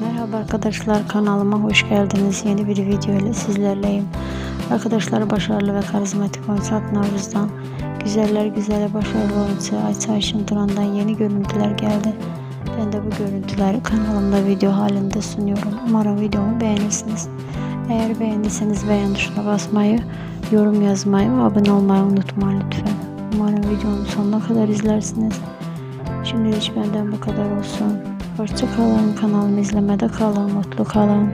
Merhaba arkadaşlar kanalıma hoş geldiniz. Yeni bir video ile sizlerleyim. Arkadaşlar başarılı ve karizmatik oyuncu Navruz'dan güzeller güzeli başarılı oyuncu Ayça Ayşin Turan'dan yeni görüntüler geldi. Ben de bu görüntüleri kanalımda video halinde sunuyorum. Umarım videomu beğenirsiniz. Eğer beğendiyseniz beğen tuşuna basmayı, yorum yazmayı ve abone olmayı unutmayın lütfen. Umarım videonun sonuna kadar izlersiniz. Şimdilik benden bu kadar olsun. Hoşça kalın. Kanalımı izlemede kalın. Mutlu kalın.